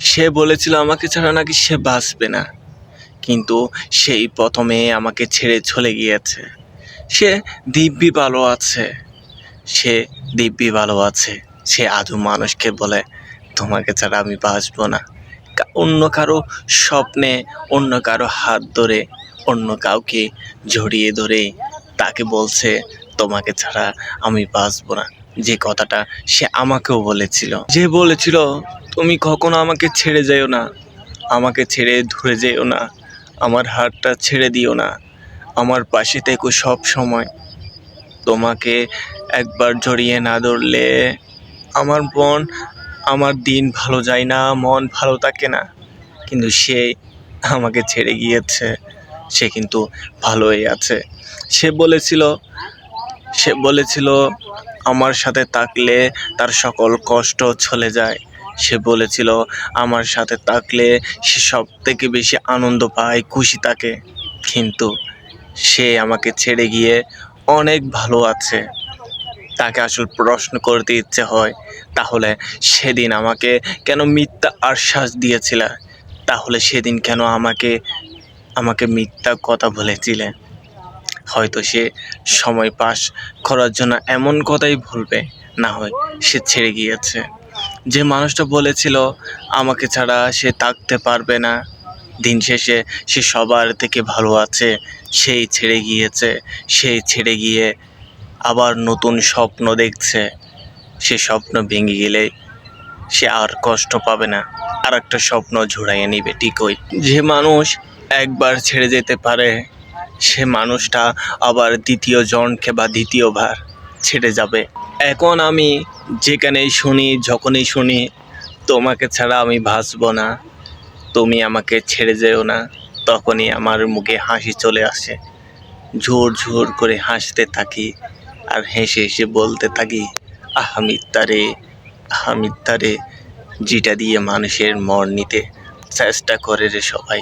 সে বলেছিল, আমাকে ছাড়া নাকি সে বাঁচবে না। কিন্তু সেই প্রথমে আমাকে ছেড়ে চলে গিয়েছে। সে দিব্যি ভালো আছে। সে দিব্যি ভালো আছে। সে আজও মানুষকে বলে, তোমাকে ছাড়া আমি বাঁচবো না। অন্য কারও স্বপ্নে, অন্য কারও হাত ধরে, অন্য কাউকে জড়িয়ে ধরে তাকে বলছে, তোমাকে ছাড়া আমি বাঁচবো না। যে কথাটা সে আমাকেও বলেছিল। যে বলেছিল, তুমি কখনো আমাকে ছেড়ে যেও না। আমাকে ছেড়ে দূরে যেও না। আমার হাতটা ছেড়ে দিও না। আমার পাশে থেকো সব সময়। তোমাকে একবার জড়িয়ে না ধরলে আমার মন, আমার দিন ভালো যায় না, মন ভালো থাকে না। কিন্তু সে আমাকে ছেড়ে গিয়েছে। সে কিন্তু ভালোই আছে। সে বলেছিল সে বলেছিল, আমার সাথে থাকলে তার সকল কষ্ট চলে যায়। সে বলেছিল, আমার সাথে থাকলে সে সব থেকে বেশি আনন্দ পায়, খুশি থাকে। কিন্তু সে আমাকে ছেড়ে গিয়ে অনেক ভালো আছে। তাকে আসল প্রশ্ন করতে ইচ্ছে হয়, তাহলে সেদিন আমাকে কেন মিথ্যা আশ্বাস দিয়েছিল? তাহলে সেদিন কেন আমাকে আমাকে মিথ্যা কথা বলেছিলে? হয়তো সে সময় পাস করার জন্য এমন কথাই বলবে, না হয় সে ছেড়ে গিয়েছে। যে মানুষটা বলেছিল, আমাকে ছাড়া সে থাকতে পারবে না। দিন শেষে সে সবার থেকে ভালো আছে, সেই ছেড়ে গিয়েছে, সেই ছেড়ে গিয়ে আবার নতুন স্বপ্ন দেখছে। সে স্বপ্ন ভেঙে গেলে সে আর কষ্ট পাবে না। আর একটা স্বপ্ন ঝুড়াইয়ে নিবে ঠিকই। যে মানুষ একবার ছেড়ে যেতে পারে সে মানুষটা আবার দ্বিতীয় জনকে বা দ্বিতীয়বার ছেড়ে যাবে। এখন আমি যেখানেই শুনি, যখনই শুনি, তোমাকে ছাড়া আমি ভাসবো না। তুমি আমাকে ছেড়ে যেও না। তখনই আমার মুখে হাসি চলে আসে। ঝোর ঝোর করে হাসতে থাকি আর হেসে হেসে বলতে থাকি, আহা মিথ্যারে আহা মিথ্যারে যেটা দিয়ে মানুষের মন নিতে চেষ্টা করে রে সবাই।